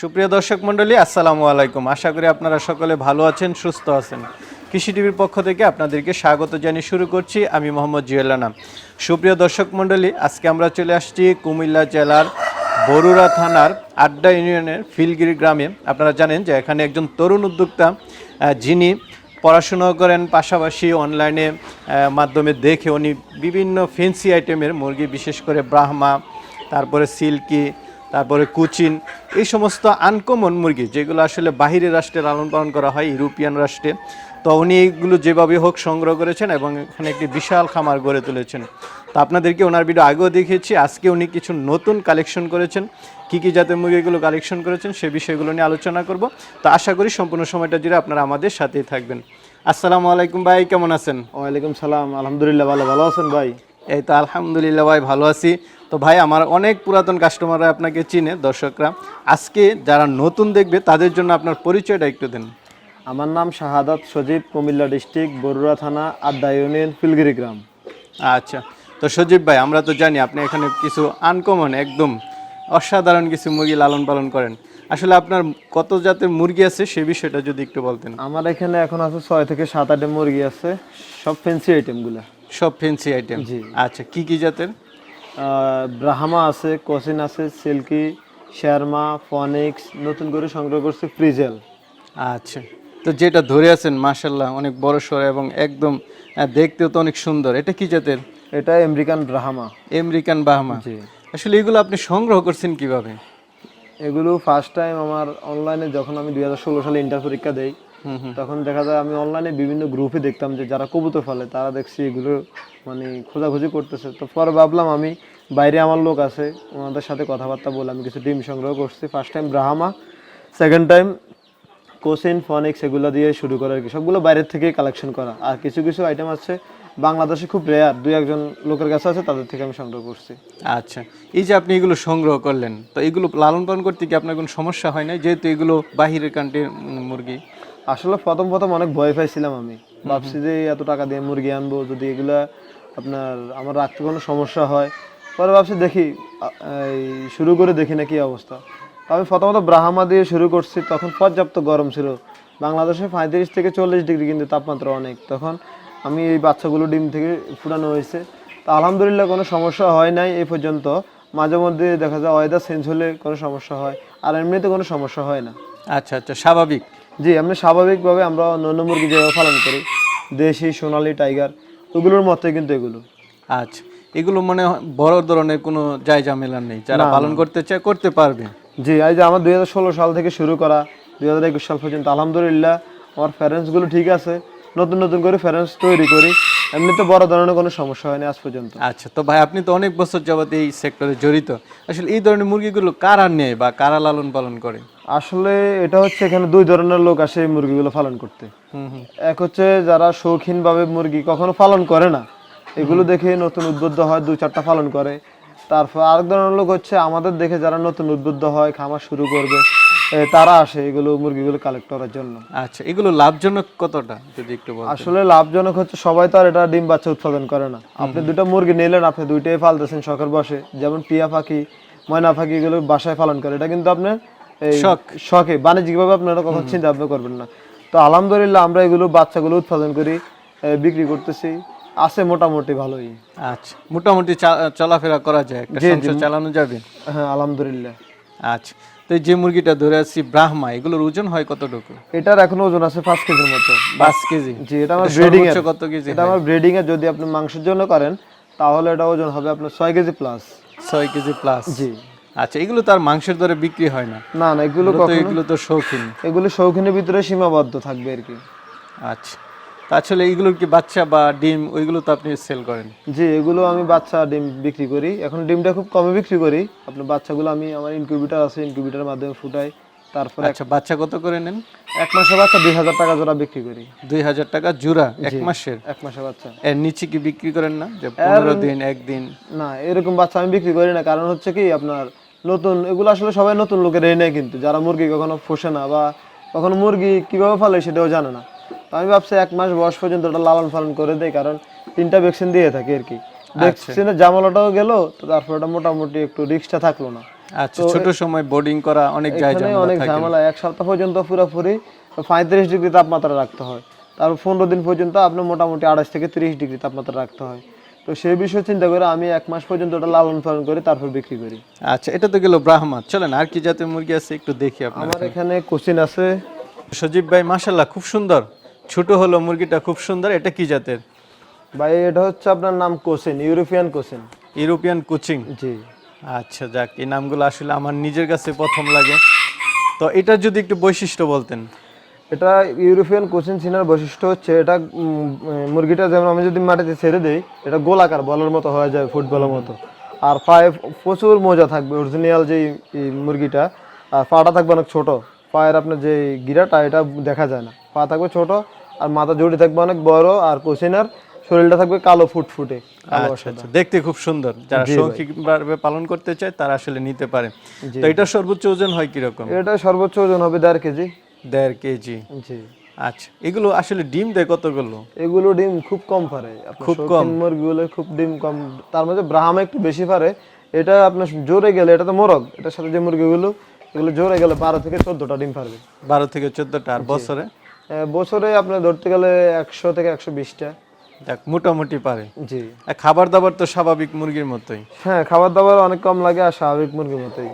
সুপ্রিয় দর্শক মণ্ডলী, আসসালামু আলাইকুম। আশা করি আপনারা সকলে ভালো আছেন, সুস্থ আছেন। কৃষি টিভির পক্ষ থেকে আপনাদেরকে স্বাগত জানিয়ে শুরু করছি আমি মোহাম্মদ জুয়েলানা। সুপ্রিয় দর্শক মণ্ডলী, আজকে আমরা চলে আসছি কুমিল্লা জেলার বরুড়া থানার আড্ডা ইউনিয়নের ফিলগিরি গ্রামে। আপনারা জানেন যে এখানে একজন তরুণ উদ্যোক্তা যিনি পড়াশোনা করেন, পাশাপাশি অনলাইনে মাধ্যমে দেখে উনি বিভিন্ন ফেন্সি আইটেমের মুরগি, বিশেষ করে ব্রাহ্মা, তারপরে সিল্কি তারপরে কুচিন এই সমস্ত আনকমন মুরগি যেগুলো আসলে বাহিরের রাষ্ট্রে লালন পালন করা হয় ইউরোপিয়ান রাষ্ট্রে। তো উনি এইগুলো যেভাবে হোক সংগ্রহ করেছেন এবং এখানে একটি বিশাল খামার গড়ে তুলেছেন। তো আপনাদেরকে ওনার ভিডিও আগেও দেখিয়েছি আজকে উনি কিছু নতুন কালেকশন করেছেন। কী কী জাতের মুরগিগুলো কালেকশন করেছেন সে বিষয়গুলো নিয়ে আলোচনা করব। তো আশা করি সম্পূর্ণ সময়টা জুড়ে আপনারা আমাদের সাথেই থাকবেন। আসসালামু আলাইকুম ভাই কেমন আছেন? ওয়ালাইকুম সালাম আলহামদুলিল্লাহ ভালো ভালো আছেন ভাই? এই তো আলহামদুলিল্লাহ ভাই ভালো আছি। তো ভাই আমার অনেক পুরাতন কাস্টমাররা আপনাকে চিনে দর্শকরা। আজকে যারা নতুন দেখবে তাদের জন্য আপনার পরিচয়টা একটু দেন। আমার নাম শাহাদাত সজীব কুমিল্লা ডিস্ট্রিক্ট বরুড়া থানা আড্ডা ইউনিয়ন ফিলগিরি গ্রাম। আচ্ছা। তো সজীব ভাই আমরা তো জানি আপনি এখানে কিছু আনকমন একদম অসাধারণ কিছু মুরগি লালন পালন করেন। আসলে আপনার কত জাতের মুরগি আছে সে বিষয়টা যদি একটু বলতেন। আমার এখানে এখন আছে ছয় থেকে সাত আটে মুরগি আছে সব ফেন্সি আইটেমগুলো সব ফেন্সি আইটেম জি। আচ্ছা কি কি জাতের? ব্রাহ্মা আছে কোসিন আছে সিল্কি শেরমা ফনিক্স নতুন করে সংগ্রহ করছে ফ্রিজেল। আচ্ছা। তো যেটা ধরে আছেন মাশাল্লাহ অনেক বড় সড় এবং একদম দেখতেও তো অনেক সুন্দর। এটা কি জাতের? এটা আমেরিকান ব্রাহ্মা। আমেরিকান বাহামা জি। আসলে এগুলো আপনি সংগ্রহ করছেন কীভাবে? এগুলো ফার্স্ট টাইম আমার অনলাইনে যখন আমি দুই হাজার ষোলো সালে ইন্টার পরীক্ষা দেই তখন দেখা যায় আমি অনলাইনে বিভিন্ন গ্রুপে দেখতাম যে যারা কবুতর ফেলে তারা দেখছি এগুলো মানে খোঁজাখুঁজি করতেছে। তো পরে ভাবলাম আমি বাইরে আমার লোক আছে ওনাদের সাথে কথাবার্তা বলে আমি কিছু ডিম সংগ্রহ করছি। First time Brahma second time Cochin Phoenix এগুলো দিয়ে শুরু করা আর কি। সবগুলো বাইরের থেকেই কালেকশন করা। আর কিছু কিছু আইটেম আছে বাংলাদেশে খুব রেয়ার দুই একজন লোকের কাছে আছে তাদের থেকে আমি সংগ্রহ করছি। আচ্ছা এই যে আপনি এগুলো সংগ্রহ করলেন তো এগুলো লালন পালন করতে কি আপনার কোনো সমস্যা হয় না যেহেতু এগুলো বাহিরের কান্ট্রির মুরগি। আসলে প্রথম প্রথম অনেক ভয় পাইছিলাম আমি। ভাবছি যে এত টাকা দিয়ে মুরগি আনব যদি এগুলা আপনার আমার রাখতে কোনো সমস্যা হয় পরে ভাবছি দেখি এই শুরু করে দেখি না কি অবস্থা। আমি প্রথমত ব্রাহ্মা দিয়ে শুরু করছি তখন পর্যাপ্ত গরম ছিল। বাংলাদেশে পঁয়ত্রিশ থেকে চল্লিশ ডিগ্রি কিন্তু তাপমাত্রা অনেক। তখন আমি এই বাচ্চাগুলো ডিম থেকে ফুটানো হয়েছে। তো আলহামদুলিল্লাহ কোনো সমস্যা হয় নাই এই পর্যন্ত। মাঝে মধ্যে দেখা যায় ওয়েদার চেঞ্জ হলে কোনো সমস্যা হয় আর এমনিতে কোনো সমস্যা হয় না। আচ্ছা আচ্ছা স্বাভাবিক। জি আমরা স্বাভাবিকভাবে আমরা অন্যান্য মুরগি যেভাবে পালন করি দেশি সোনালি টাইগার ওগুলোর মতোই কিন্তু এগুলো। আচ্ছা। এগুলো মানে বড় ধরনের কোনো জায় ঝামেলা নেই। যারা পালন করতে চায় করতে পারবে। জি এই যে আমার দুই হাজার ষোলো সাল থেকে শুরু করা দুই হাজার একুশ সাল পর্যন্ত আলহামদুলিল্লাহ আমার প্যারেন্টসগুলো ঠিক আছে। নতুন নতুন করে প্যারেন্টস তৈরি করি। এমনিতে বড় ধরনের কোনো সমস্যা হয়নি আজ পর্যন্ত। আচ্ছা তো ভাই আপনি তো অনেক বছর যাবত এই সেক্টরে জড়িত। আসলে এই ধরনের মুরগিগুলো কারা নেয় বা কারা লালন পালন করে? আসলে এটা হচ্ছে এখানে দুই ধরনের লোক আসে এই মুরগিগুলো পালন করতে। হুম হুম। এক হচ্ছে যারা শৌখিনভাবে মুরগি কখনো পালন করে না এগুলো দেখে নতুন উদ্বুদ্ধ হয় দু চারটা পালন করে। তারপর আরেক ধরনের লোক হচ্ছে আমাদের দেখে যারা নতুন উদ্বুদ্ধ হয় খামার শুরু করবে তারা আসে এগুলো মুরগিগুলো কালেক্ট করার জন্য। আচ্ছা এগুলো লাভজনক কতটা যদি একটু বল আসলে লাভজনক হচ্ছে সবাই তো আর এটা ডিম বাচ্চা উৎপাদন করে না। আপনি দুটো মুরগি নিলেন আপনি দুইটাই পালতেছেন শখের বসে। যেমন টিয়া পাখি ময়না পাখি এগুলো বাসায় পালন করে। এটা কিন্তু আপনার এই শখ। শখে বাণিজ্যিকভাবে আপনারা কখন চিন্তা ভাবনা করবেন না। তো আলহামদুলিল্লাহ আমরা এগুলো বাচ্চাগুলো উৎপাদন করি বিক্রি করতেছি। আছে মোটামুটি ভালোই। আচ্ছা মোটামুটি চলাফেরা করা যায় একটা সংসার চালানো যাবে? হ্যাঁ আলহামদুলিল্লাহ। আচ্ছা তো যে মুরগিটা ধরে আছি ব্রাহ্মা এগুলোর ওজন হয় কতটুকু? এটার এখন ওজন আছে পাঁচ কেজির মতো। পাঁচ কেজি? জি এটা আমার ব্রিডিং এর কত কেজি এটা আমার ব্রিডিং এর যদি আপনি মাংসের জন্য করেন তাহলে এটা ওজন হবে আপনার ছয় কেজি প্লাস ছয় কেজি প্লাস জি। আচ্ছা এগুলো তার মাংসের দরে বিক্রি হয় না। না না এগুলো এগুলো তো শৌখিন। এগুলো শৌখিনের ভিতরে সীমাবদ্ধ থাকবে আর কি। আচ্ছা আসলে এগুলোর কি বাচ্চা বা ডিম ওইগুলো তো আপনি সেল করেন? জি এগুলো আমি বাচ্চা ডিম বিক্রি করি। এখন ডিমটা খুব কমে বিক্রি করি। আপনার বাচ্চাগুলো আমি আমার ইনকিউবেটার আছে ইনকিউবেটারের মাধ্যমে ফুটাই। তারপরে আচ্ছা বাচ্চা কত করে নেন? এক মাসের বাচ্চা দুই হাজার টাকা জোড়া বিক্রি করি। দুই হাজার টাকা জোড়া এক মাসের? এক মাসের বাচ্চা। এর নিচে কি বিক্রি করেন না? যে পনেরো দিন একদিন? না এরকম বাচ্চা আমি বিক্রি করি না। কারণ হচ্ছে কি আপনার নতুন এগুলো আসলে সবাই নতুন লোকের নেয় কিন্তু। যারা মুরগি কখনো পোষে না বা কখনো মুরগি কীভাবে ফলে সেটাও জানে না। আমি ভাবছি এক মাস বয়স পর্যন্ত ওটা লালন পালন করে দেয় কারণ তিনটা ভ্যাকসিন দিয়ে থাকি আর কি। ভ্যাকসিনের জামালাটাও গেল তো তারপর ওটা মোটামুটি একটু রিক্সটা থাকল না। আচ্ছা ছোট সময় বোর্ডিং করা অনেক যায় এখানে অনেক ঝামেলা। এক সপ্তাহ পর্যন্ত পুরোপুরি পঁয়ত্রিশ ডিগ্রি তাপমাত্রা রাখতে হয়। তারপর পনেরো দিন পর্যন্ত আপনার মোটামুটি আড়াইশ থেকে তিরিশ ডিগ্রি তাপমাত্রা রাখতে হয়। তো সেই বিষয়ে চিন্তা করে আমি এক মাস পর্যন্ত ওটা লালন পালন করে তারপর বিক্রি করি। আচ্ছা এটা তো গেল ব্রাহ্মা চলেন আর কি জাতের মুরগি আছে একটু দেখি আমার এখানে। কোচিন আছে। সজীব ভাই মাশাল্লাহ খুব সুন্দর। ছোট হলো মুরগিটা খুব সুন্দর এটা কি জাতের? ভাই এটা হচ্ছে আপনার নাম Cochin European Cochin European coaching? জি। আচ্ছা যাক এই নামগুলো আসলে আমার নিজের কাছে প্রথম লাগে। তো এটার যদি একটু বৈশিষ্ট্য বলতেন। এটা ইউরোপিয়ান কোচিং সিনার বৈশিষ্ট্য হচ্ছে এটা মুরগিটা যেমন আমি যদি মাটিতে ছেড়ে দিই এটা গোলাকার বলের মতো হয়ে যায় ফুটবলের মতো। আর পায়ে প্রচুর মজা থাকবে অরিজিনাল যে মুরগিটা আর পাটা থাকবে অনেক ছোট। পায়ের আপনার যে গিরাটা এটা দেখা যায় না। পা থাকবে ছোট আর মাথা জড়ি থাকবে অনেক বড় আর কোচিনার শরীরটা থাকবে কালো ফুটফুটে আচ্ছা আচ্ছা দেখতে খুব সুন্দর। যারা শৌখিকভাবে পালন করতে চায় তারা আসলে নিতে পারে। তো এটা সর্বোচ্চ ওজন হয় কীরকম? এটা সর্বোচ্চ ওজন হবে দেড় কেজি। দেড় কেজি। জি। আচ্ছা এগুলো আসলে ডিম দেয় কতগুলো? এগুলো ডিম খুব কম পারে। খুব কম। মুরগিগুলো খুব ডিম কম তার মধ্যে ব্রাহ্মা একটু বেশি পারে। এটা আপনার জোরে গেলে এটা তো মোরগ এটার সাথে যে মুরগিগুলো এগুলো জোরে গেলে বারো থেকে চোদ্দটা ডিম পারবে। বারো থেকে চোদ্দটা আর বছরে? বছরে আপনার ধরতে গেলে একশো থেকে একশো বিশটা। যাক মোটামুটি পারে। জি। খাবার দাবার তো স্বাভাবিক মুরগির মতোই। হ্যাঁ খাবার দাবার অনেক কম লাগে আর স্বাভাবিক মুরগির মতোই।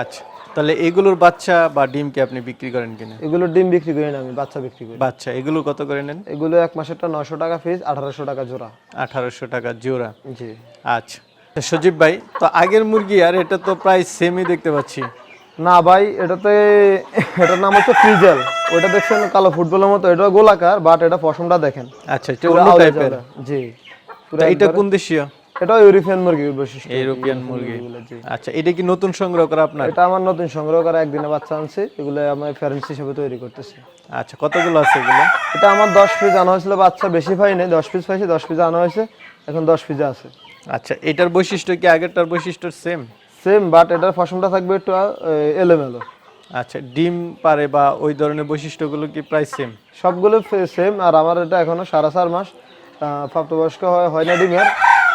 আচ্ছা তাহলে এগুলোর বাচ্চা বা ডিম কি আপনি বিক্রি করেন কিনা? এগুলো ডিম বিক্রি করি না আমি বাচ্চা বিক্রি করি। বাচ্চা এগুলো কত করে নেন? এগুলো এক মাসেরটা নশো টাকা ফিস আঠারোশো টাকা জোড়া। আঠারোশো টাকা জোড়া। জি। আচ্ছা সজীব ভাই তো আগের মুরগি আর এটা তো প্রায় সেমই দেখতে পাচ্ছি। না ভাই এটাতে এটার নাম হচ্ছে ফ্রিজেল। ওটা দেখছেন কালো ফুটবলের মতো এটা গোলাকার বাট এটা পশমটা দেখেন। আচ্ছা এটা অন্য টাইপের জি। এটা কোন দেশীয়? এটাও ইউরোপিয়ান মুরগির বৈশিষ্ট্য। ইউরোপিয়ান মুরগি। আচ্ছা এটা কি নতুন সংগ্রহ করা আপনার? এটা আমার নতুন সংগ্রহ করা একদিনে বাচ্চা আনছি এগুলো আমি ফ্যারেন্স হিসেবে তৈরি করতেছি। আচ্ছা কতগুলো আছে এগুলো? এটা আমার দশ পিস আনা হয়েছিল বাচ্চা বেশি পাই নাই দশ পিস পাইছে দশ পিস আনা হয়েছে এখন দশ পিস আছে। আচ্ছা এটার বৈশিষ্ট্য কি আগেরটার বৈশিষ্ট্য সেম সেম বাট এটার ফসমটা থাকবে একটু এলোমেলো। আচ্ছা ডিম পারে বা ওই ধরনের বৈশিষ্ট্যগুলো কি প্রায় সেম সবগুলো সেম আর আমার এটা এখনও সাড়ে চার মাস প্রাপ্তবয়স্ক হয় হয় না ডিমের।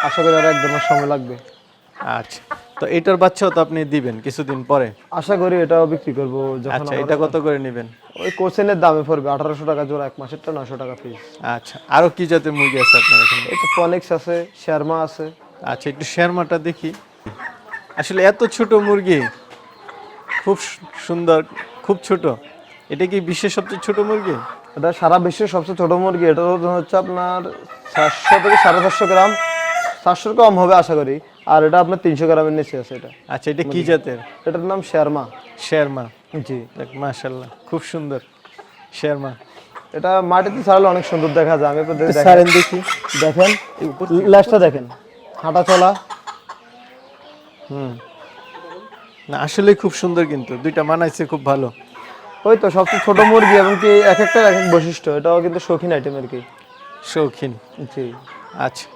আশা করি আর এক মাস সময় লাগবে। আচ্ছা তো এটার বাচ্চাও তো আপনি দিবেন কিছুদিন পরে? আশা করি এটাও বিক্রি করব যখন আচ্ছা এটা কত করে নেবেন? ওই কোচেনের দামে পড়বে আঠারোশো টাকা জোড়া এক মাসেরটা নশো টাকা ফিস আচ্ছা আরও কি জাতের মুরগি আছে আপনার এখানে? এই তো ফনিক্স আছে শর্মা আছে। আচ্ছা একটু শেরমাটা দেখি। আসলে এত ছোট মুরগি খুব সুন্দর খুব ছোট। এটা কি বিশ্বের সবচেয়ে ছোট মুরগি? এটা সারা বিশ্বের সবচেয়ে ছোট মুরগি। এটার ওজন হচ্ছে আপনার চারশো থেকে সাড়ে চারশো গ্রাম। চারশোর কম হবে আশা করি। আর এটা আপনার তিনশো গ্রামের নিচে আছে এটা। আচ্ছা এটা কি জাতের? এটার নাম শেরমা শেরমা জি। দেখ মাশাল্লাহ খুব সুন্দর। শেরমা এটা মাটিতে ছাড়লে অনেক সুন্দর দেখা যায়। আমি আপনাদের দেখাই। সারেন দেখি। দেখেন ল্যাসটা দেখেন। হাঁটা চলা। হুম। না আসলে খুব সুন্দর কিন্তু দুইটা মানাইছে খুব ভালো। ওই তো সবচেয়ে ছোট মুরগি এবং কি এক একটা এক এক বৈশিষ্ট্য এটাও কিন্তু শৌখিন আইটেম আর কি? শৌখিন। জি আচ্ছা।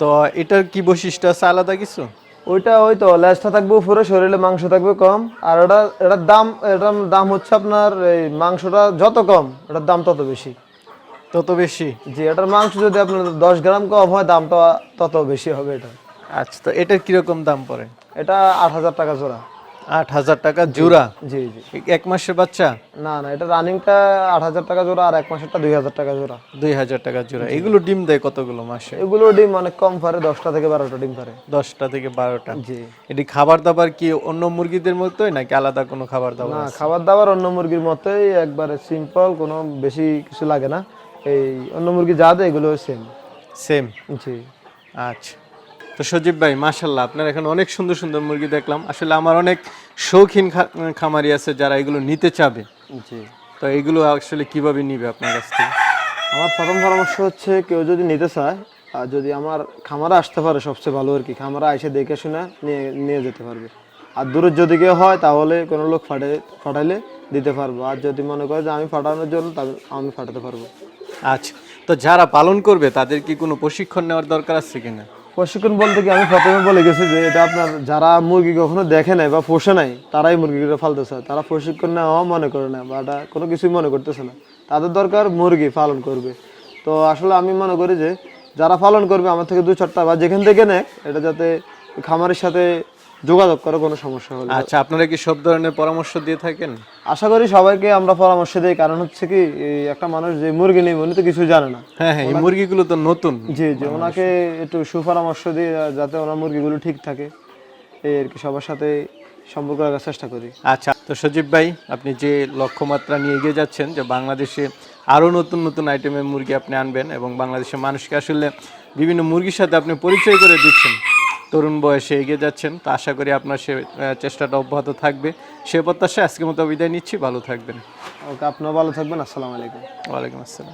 তো এটার কি বৈশিষ্ট্য আছে আলাদা কিছু? ওইটা ওই তো ল্যাসটা থাকবে উপরে শরীরে মাংস থাকবে কম আর ওটা এটার দাম এটার দাম হচ্ছে আপনার এই মাংসটা যত কম এটার দাম তত বেশি। তত বেশি। জি এটার মাংস যদি আপনার দশ গ্রাম কম হয় দামটা তত বেশি হবে এটা। আচ্ছা তো এটার কীরকম দাম পড়ে? এটা আট হাজার টাকা জোড়া। আট হাজার টাকা জোড়া? জি জি। এক মাসের বাচ্চা? না না এটা রানিংটা আট হাজার টাকা জোড়া আর এক মাসেরটা দুই হাজার টাকা জোড়া। দুই হাজার টাকা জোড়া। এগুলো ডিম দেয় কতগুলো মাসে? এগুলো ডিম অনেক কম পারে দশটা থেকে বারোটা ডিম পারে। দশটা থেকে বারোটা? জি। এটি খাবার দাবার কি অন্য মুরগিদের মতোই নাকি আলাদা কোনো খাবার দাবার না খাবার দাবার অন্য মুরগির মতোই একবারে সিম্পল কোনো বেশি কিছু লাগে না। এই অন্য মুরগি যা দেয় এগুলো সেম সেম জি। আচ্ছা। তো সজীব ভাই মাশাল্লাহ আপনার এখানে অনেক সুন্দর সুন্দর মুরগি দেখলাম। আসলে আমার অনেক শৌখিন খামারি আছে যারা এগুলো নিতে চাবে। জি। তো এগুলো আসলে কীভাবে নিবে আপনার কাছ থেকে? আমার প্রথম পরামর্শ হচ্ছে কেউ যদি নিতে চায় আর যদি আমার খামারে আসতে পারে সবচেয়ে ভালো আর কি খামারে এসে দেখে শুনে নিয়ে নিয়ে যেতে পারবে। আর দূরের যদি কেউ হয় তাহলে কোনো লোক ফাটে ফাটাইলে দিতে পারব। আর যদি মনে করে যে আমি ফাটানোর জন্য তাহলে আমি ফাটাতে পারব। আচ্ছা তো যারা পালন করবে তাদের কি কোনো প্রশিক্ষণ নেওয়ার দরকার আছে কিনা? প্রশিক্ষণ বলতে কি আমি প্রথমে বলে গেছি যে এটা আপনার যারা মুরগি কখনো দেখে নাই বা পোষে নাই, তারাই মুরগিগুলো ফালতেছে। তারা প্রশিক্ষণ নেওয়া মনে করে না বা এটা কোনো কিছুই মনে করতেছে না। তাদের দরকার মুরগি পালন করবে। তো আসলে আমি মনে করি যে যারা পালন করবে, আমার থেকে দু চারটা বা যেখান থেকে নেয় এটা যাতে খামারের সাথে যোগাযোগ করে কোনো সমস্যা হলে। আচ্ছা আপনারা কি সব ধরনের পরামর্শ দিয়ে থাকেন? আশা করি সবাইকে আমরা পরামর্শ দিই কারণ হচ্ছে কি এই একটা মানুষ যে মুরগি নেই উনি তো কিছু জানে না। হ্যাঁ হ্যাঁ এই মুরগিগুলো তো নতুন জি জি ওনাকে একটু সুপরামর্শ দিয়ে যাতে ওনার মুরগিগুলো ঠিক থাকে। এই আর কি সবার সাথে সম্পর্ক রাখার চেষ্টা করি। আচ্ছা তো সজীব ভাই আপনি যে লক্ষ্যমাত্রা নিয়ে এগিয়ে যাচ্ছেন যে বাংলাদেশে আরও নতুন নতুন আইটেমের মুরগি আপনি আনবেন এবং বাংলাদেশের মানুষকে আসলে বিভিন্ন মুরগির সাথে আপনি পরিচয় করে দিচ্ছেন তরুণ বয়সে এগিয়ে যাচ্ছেন। তা আশা করি আপনার সে চেষ্টাটা অব্যাহত থাকবে। সে প্রত্যাশা আজকের মতো বিদায় নিচ্ছি। ভালো থাকবেন। ওকে আপনিও ভালো থাকবেন। আসসালামু আলাইকুম। ওয়ালাইকুম আসসালাম।